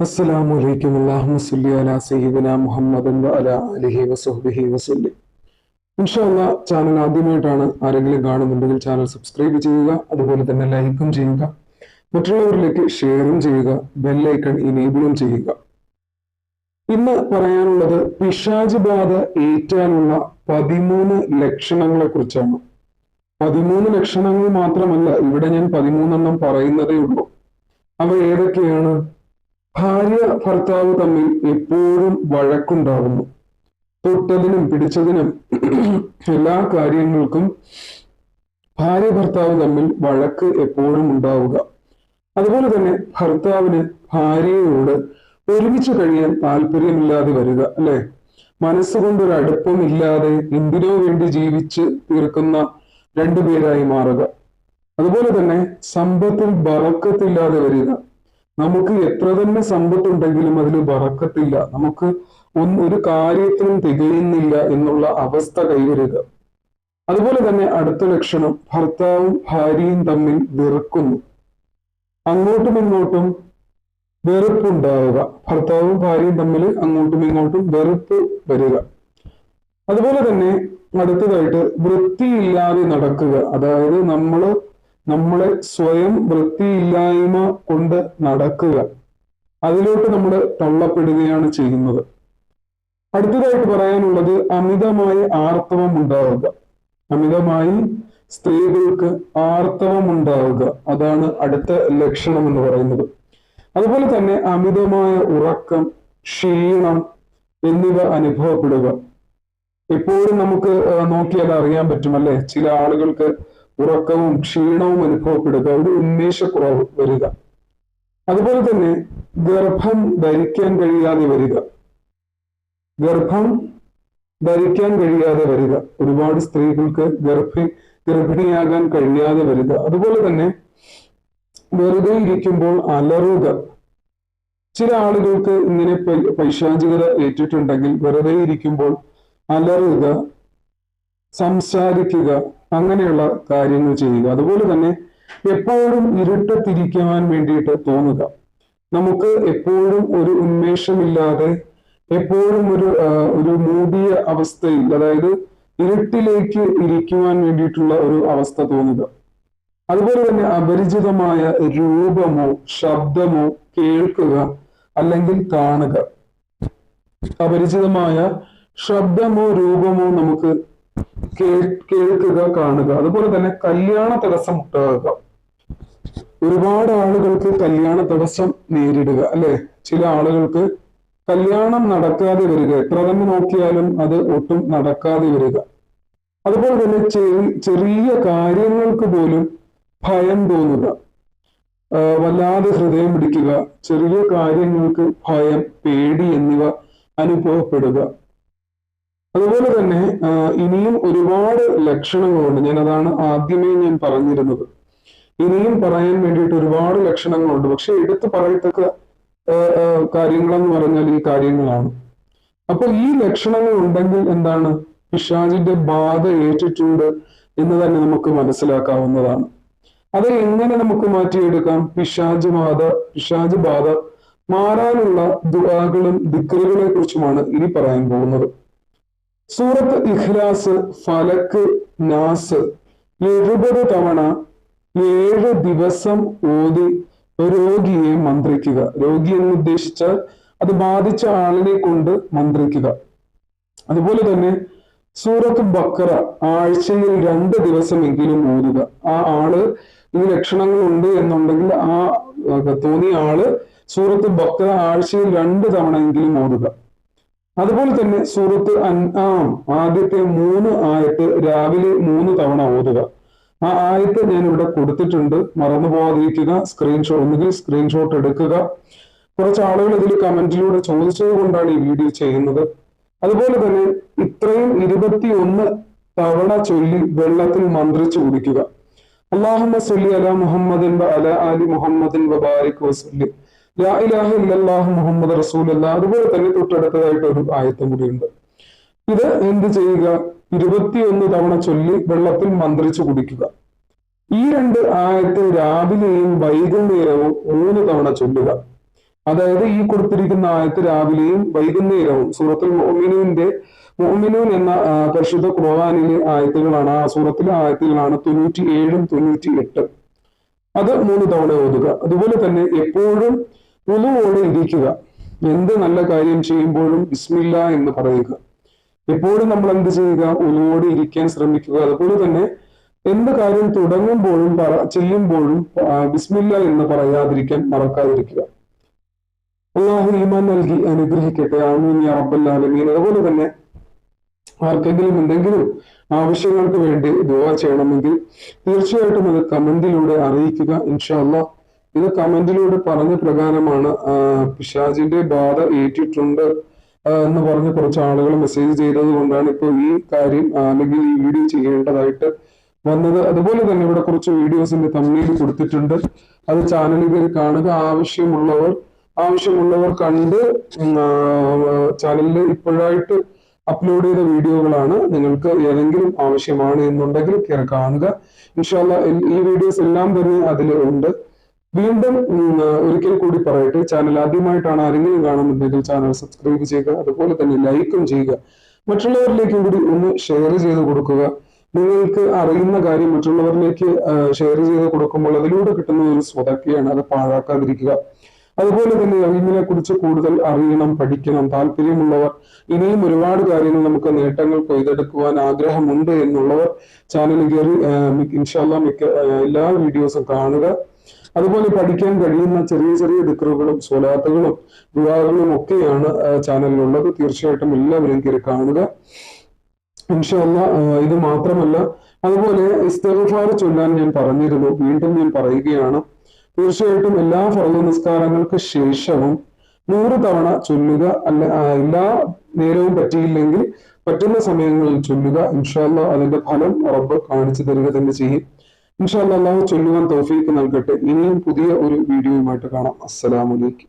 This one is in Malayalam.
അസ്സലാമു അലൈക്കും. അല്ലാഹുമ്മ സ്വല്ലി അലാ സയ്യിദിന മുഹമ്മദൻ വ ഇൻഷാല്ലാ ചാനൽ ആദ്യമായിട്ടാണ് ആരെങ്കിലും കാണുന്നുണ്ടെങ്കിൽ ചാനൽ സബ്സ്ക്രൈബ് ചെയ്യുക അതുപോലെ തന്നെ ലൈക്കും ചെയ്യുക. മറ്റുള്ളവരിലേക്ക് ഷെയറും ചെയ്യുക ബെല്ലൈക്കൺ ഇനേബിളും ചെയ്യുക. ഇന്ന് പറയാനുള്ളത് പിശാജ് ബാധ ഏറ്റാനുള്ള പതിമൂന്ന് ലക്ഷണങ്ങളെ കുറിച്ചാണ്. പതിമൂന്ന് ലക്ഷണങ്ങൾ മാത്രമല്ല ഇവിടെ ഞാൻ പതിമൂന്നെണ്ണം പറയുന്നതേ ഉള്ളൂ. അവ ഏതൊക്കെയാണ്? ഭാര്യ ഭർത്താവ് തമ്മിൽ എപ്പോഴും വഴക്കുണ്ടാകുന്നു തൊട്ടതിനും പിടിച്ചതിനും എല്ലാ കാര്യങ്ങൾക്കും ഭാര്യ ഭർത്താവ് തമ്മിൽ വഴക്ക് എപ്പോഴും ഉണ്ടാവുക. അതുപോലെ തന്നെ ഭർത്താവിന് ഭാര്യയോട് ഒരുമിച്ച് കഴിയാൻ താല്പര്യമില്ലാതെ വരിക അല്ലെ? മനസ്സുകൊണ്ടൊരു അടുപ്പമില്ലാതെ എന്തിനോ വേണ്ടി ജീവിച്ച് തീർക്കുന്ന രണ്ടുപേരായി മാറുക. അതുപോലെ തന്നെ സമ്പത്തിൽ ബറക്കത്തില്ലാതെ വരിക. നമുക്ക് എത്ര തന്നെ സമ്പത്തുണ്ടെങ്കിലും അതിൽ വറക്കത്തില്ല. നമുക്ക് ഒരു കാര്യത്തിനും തികയുന്നില്ല എന്നുള്ള അവസ്ഥ കൈവരുക. അതുപോലെ തന്നെ അടുത്ത ലക്ഷണം ഭർത്താവും ഭാര്യയും തമ്മിൽ വെറുക്കുന്നു. അങ്ങോട്ടും ഇങ്ങോട്ടും വെറുപ്പുണ്ടാവുക. ഭർത്താവും ഭാര്യയും തമ്മിൽ അങ്ങോട്ടും ഇങ്ങോട്ടും വെറുപ്പ് വരിക. അതുപോലെ തന്നെ അടുത്തതായിട്ട് വൃത്തിയില്ലാതെ നടക്കുക. അതായത് നമ്മൾ നമ്മളെ സ്വയം വൃത്തിയില്ലായ്മ കൊണ്ട് നടക്കുക. അതിലോട്ട് നമ്മൾ തള്ളപ്പെടുകയാണ് ചെയ്യുന്നത്. അടുത്തതായിട്ട് പറയാനുള്ളത് അമിതമായി ആർത്തവം ഉണ്ടാവുക. അമിതമായി സ്ത്രീകൾക്ക് ആർത്തവം ഉണ്ടാവുക. അതാണ് അടുത്ത ലക്ഷണം എന്ന് പറയുന്നത്. അതുപോലെ തന്നെ അമിതമായ ഉറക്കം ക്ഷീണം എന്നിവ അനുഭവപ്പെടുക. എപ്പോഴും നമുക്ക് നോക്കിയാൽ അറിയാൻ പറ്റും അല്ലെ? ചില ആളുകൾക്ക് ഉറക്കവും ക്ഷീണവും അനുഭവപ്പെടുക ഒരു ഉന്മേഷക്കുറവ് വരിക. അതുപോലെ തന്നെ ഗർഭം ധരിക്കാൻ കഴിയാതെ വരിക. ഗർഭം ധരിക്കാൻ കഴിയാതെ വരിക. ഒരുപാട് സ്ത്രീകൾക്ക് ഗർഭി ഗർഭിണിയാകാൻ കഴിയാതെ വരിക. അതുപോലെ തന്നെ വെറുതെ ഇരിക്കുമ്പോൾ അലറുക. ചില ആളുകൾക്ക് ഇങ്ങനെ പൈശാചികത ഏറ്റിട്ടുണ്ടെങ്കിൽ വെറുതെ ഇരിക്കുമ്പോൾ അലറുക. സംസാരിക്കുക അങ്ങനെയുള്ള കാര്യങ്ങൾ ചെയ്യുക. അതുപോലെ തന്നെ എപ്പോഴും ഇരുട്ടത്തിരിക്കുവാൻ വേണ്ടിയിട്ട് തോന്നുക. നമുക്ക് എപ്പോഴും ഒരു ഉന്മേഷമില്ലാതെ എപ്പോഴും ഒരു ഒരു മൂടിയ അവസ്ഥയിൽ അതായത് ഇരുട്ടിലേക്ക് ഇരിക്കുവാൻ വേണ്ടിയിട്ടുള്ള ഒരു അവസ്ഥ തോന്നുക. അതുപോലെ തന്നെ അപരിചിതമായ രൂപമോ ശബ്ദമോ കേൾക്കുക അല്ലെങ്കിൽ കാണുക. അപരിചിതമായ ശബ്ദമോ രൂപമോ നമുക്ക് കേൾക്കുക കാണുക. അതുപോലെ തന്നെ കല്യാണ തടസ്സം ഉണ്ടാകുക ഒരുപാട് ആളുകൾക്ക് കല്യാണ തടസ്സം നേരിടുക അല്ലെ? ചില ആളുകൾക്ക് കല്യാണം നടക്കാതെ വരിക. എത്ര തന്നെ നോക്കിയാലും അത് ഒട്ടും നടക്കാതെ വരിക. അതുപോലെ തന്നെ ചെറിയ കാര്യങ്ങൾക്ക് പോലും ഭയം തോന്നുക. വല്ലാതെ ഹൃദയം പിടിക്കുക. ചെറിയ കാര്യങ്ങൾക്ക് ഭയം പേടി എന്നിവ അനുഭവപ്പെടുക. അതുപോലെ തന്നെ ഇനിയും ഒരുപാട് ലക്ഷണങ്ങളുണ്ട്. ഞാൻ അതാണ് ആദ്യമേ ഞാൻ പറഞ്ഞിരുന്നത്. ഇനിയും പറയാൻ വേണ്ടിയിട്ട് ഒരുപാട് ലക്ഷണങ്ങളുണ്ട്. പക്ഷെ എടുത്തു പറയത്തക്ക കാര്യങ്ങളെന്ന് പറഞ്ഞാൽ ഈ കാര്യങ്ങളാണ്. അപ്പോൾ ഈ ലക്ഷണങ്ങൾ ഉണ്ടെങ്കിൽ എന്താണ്? പിശാജിന്റെ ബാധ ഏറ്റിട്ടുണ്ട് എന്ന് തന്നെ നമുക്ക് മനസ്സിലാക്കാവുന്നതാണ്. അത് എങ്ങനെ നമുക്ക് മാറ്റിയെടുക്കാം? പിശാജ് ബാധ പിശാജ് ബാധ മാറാനുള്ള ദുആകളും ദിക്കറുകളെ കുറിച്ചുമാണ് ഇനി പറയാൻ പോകുന്നത്. സൂറത്ത് ഇഖ്ലാസ് ഫലക്ക് നാസ്. എഴുപത് തവണ ഏഴ് ദിവസം ഓതി രോഗിയെ മന്ത്രിക്കുക. രോഗി എന്ന് ഉദ്ദേശിച്ചാൽ അത് ബാധിച്ച ആളിനെ കൊണ്ട് മന്ത്രിക്കുക. അതുപോലെ തന്നെ സൂറത്ത് ബക്കറ ആഴ്ചയിൽ രണ്ട് ദിവസമെങ്കിലും ഓതുക. ആ ആൾ ഈ ലക്ഷണങ്ങൾ ഉണ്ട് എന്നുണ്ടെങ്കിൽ ആ തോന്നിയ ആൾ സൂറത്ത് ബക്കറ ആഴ്ചയിൽ രണ്ട് തവണ എങ്കിലും ഓതുക. അതുപോലെ തന്നെ സൂറത്ത് അൻആം ആദ്യത്തെ മൂന്ന് ആയത്ത് രാവിലെ മൂന്ന് തവണ ഓതുക. ആ ആയത്ത് ഞാൻ ഇവിടെ കൊടുത്തിട്ടുണ്ട്. മറന്നു പോകാതിരിക്കുക സ്ക്രീൻഷോട്ട് ഒന്നുകിൽ സ്ക്രീൻഷോട്ട് എടുക്കുക. കുറച്ച് ആളുകൾ ഇതിൽ കമന്റിലൂടെ ചോദിച്ചത് കൊണ്ടാണ് ഈ വീഡിയോ ചെയ്യുന്നത്. അതുപോലെ തന്നെ ഇത്രയും ഇരുപത്തി ഒന്ന് തവണ ചൊല്ലി വെള്ളത്തിൽ മന്ത്രിച്ചു കുടിക്കുക. അള്ളാഹുമ്മ സൊല്ലി അല മുഹമ്മദിൻ അല അലി മുഹമ്മദിൻ വബാരിക് വസല്ലി ലാ മുഹമ്മദ് റസൂലല്ല അതുപോലെ തന്നെ തൊട്ടടുത്തതായിട്ട് ഒരു ആയത്തും കൂടിയുണ്ട്. ഇത് എന്ത് ചെയ്യുക? ഇരുപത്തിയൊന്ന് തവണ ചൊല്ലി വെള്ളത്തിൽ മന്ത്രിച്ചു കുടിക്കുക. ഈ രണ്ട് ആയത്തെ രാവിലെയും വൈകുന്നേരവും മൂന്ന് തവണ ചൊല്ലുക. അതായത് ഈ കൊടുത്തിരിക്കുന്ന ആയത്ത് രാവിലെയും വൈകുന്നേരവും സൂറത്തുൽ മോമിനുവിന്റെ മോമിനൂൻ എന്ന പരിശുദ്ധ ഖുർആാനിലെ ആയത്തുകളാണ്. ആ സൂറത്തിലെ ആയത്തുകളാണ് തൊണ്ണൂറ്റി ഏഴും തൊണ്ണൂറ്റി എട്ടും അത് മൂന്ന് തവണ ഓതുക. അതുപോലെ തന്നെ എപ്പോഴും ഉളുവോടെ ഇരിക്കുക. എന്ത് നല്ല കാര്യം ചെയ്യുമ്പോഴും ബിസ്മില്ല എന്ന് പറയുക. എപ്പോഴും നമ്മൾ എന്ത് ചെയ്യുക? ഒന്നുകൂടി ഇരിക്കാൻ ശ്രമിക്കുക. അതുപോലെ തന്നെ എന്ത് കാര്യം തുടങ്ങുമ്പോഴും പറ ചെയ്യുമ്പോഴും ബിസ്മില്ല എന്ന് പറയാതിരിക്കാൻ മറക്കാതിരിക്കുക. അള്ളാഹു ഈമാൻ നൽകി അനുഗ്രഹിക്കട്ടെ. ആമീൻ യാ റബ്ബൽ ആലമീൻ. അതുപോലെ തന്നെ ആർക്കെങ്കിലും എന്തെങ്കിലും ആവശ്യങ്ങൾക്ക് വേണ്ടി ദുവാ ചെയ്യണമെങ്കിൽ തീർച്ചയായിട്ടും അത് കമന്റിലൂടെ അറിയിക്കുക ഇൻഷാല്ല ഇത് കമന്റിലൂടെ പറഞ്ഞ പ്രകാരമാണ് പിശാജിന്റെ ബാധ ഏറ്റിട്ടുണ്ട് എന്ന് പറഞ്ഞ് കുറച്ച് ആളുകൾ മെസ്സേജ് ചെയ്തത് കൊണ്ടാണ് ഇപ്പോൾ ഈ കാര്യം അല്ലെങ്കിൽ ഈ വീഡിയോ ചെയ്യേണ്ടതായിട്ട് വന്നത്. അതുപോലെ തന്നെ ഇവിടെ കുറച്ച് വീഡിയോസിന്റെ തമ്മിൽ കൊടുത്തിട്ടുണ്ട്. അത് ചാനലിൽ കയറി കാണുക. ആവശ്യമുള്ളവർ ആവശ്യമുള്ളവർ കണ്ട് ചാനലിൽ ഇപ്പോഴായിട്ട് അപ്ലോഡ് ചെയ്ത വീഡിയോകളാണ് നിങ്ങൾക്ക് ഏതെങ്കിലും ആവശ്യമാണ് എന്നുണ്ടെങ്കിൽ കയറി കാണുക. ഇൻഷാല്ല ഈ വീഡിയോസ് എല്ലാം തന്നെ അതിൽ ഉണ്ട്. വീണ്ടും ഒരിക്കൽ കൂടി പറയട്ടെ ചാനൽ ആദ്യമായിട്ടാണ് ആരെങ്കിലും കാണുന്നുണ്ടെങ്കിൽ ചാനൽ സബ്സ്ക്രൈബ് ചെയ്യുക അതുപോലെ തന്നെ ലൈക്കും ചെയ്യുക. മറ്റുള്ളവരിലേക്കും കൂടി ഒന്ന് ഷെയർ ചെയ്ത് കൊടുക്കുക. നിങ്ങൾക്ക് അറിയുന്ന കാര്യം മറ്റുള്ളവരിലേക്ക് ഷെയർ ചെയ്ത് കൊടുക്കുമ്പോൾ അതിലൂടെ കിട്ടുന്ന ഒരു സ്വതക്കെയാണ് അത് പാഴാക്കാതിരിക്കുക. അതുപോലെ തന്നെ അറിവിനെ കുറിച്ച് കൂടുതൽ അറിയണം പഠിക്കണം താല്പര്യമുള്ളവർ ഇനിയും ഒരുപാട് കാര്യങ്ങൾ നമുക്ക് നേട്ടങ്ങൾ കൊയ്തെടുക്കുവാൻ ആഗ്രഹമുണ്ട് എന്നുള്ളവർ ചാനൽ കയറി ഇൻഷാല്ല മിക്ക എല്ലാ വീഡിയോസും കാണുക. അതുപോലെ പഠിക്കാൻ കഴിയുന്ന ചെറിയ ചെറിയ ദിക്കറുകളും സ്വലാത്തുകളും ദുവാകളും ഒക്കെയാണ് ചാനലിലുള്ളത്. തീർച്ചയായിട്ടും എല്ലാവരും കയറി കാണുക. ഇൻഷല്ല ഇത് മാത്രമല്ല അതുപോലെ ഇസ്തഫാർ ചൊല്ലാൻ ഞാൻ പറഞ്ഞിരുന്നു വീണ്ടും ഞാൻ പറയുകയാണ്. തീർച്ചയായിട്ടും എല്ലാ ഫറദ് നിസ്കാരങ്ങൾക്ക് ശേഷവും നൂറ് തവണ ചൊല്ലുക അല്ല എല്ലാ നേരവും പറ്റിയില്ലെങ്കിൽ പറ്റുന്ന സമയങ്ങളിൽ ചൊല്ലുക. ഇൻഷാല്ല അതിന്റെ ഫലം റബ്ബ് കാണിച്ചു തരിക തന്നെ ചെയ്യും. ഇൻഷാല്ല ചൊല്ലുവാൻ തോഫീക്ക് നൽകട്ടെ. ഇനിയും പുതിയ ഒരു വീഡിയോയുമായിട്ട് കാണാം. അസ്സലാമലൈക്കും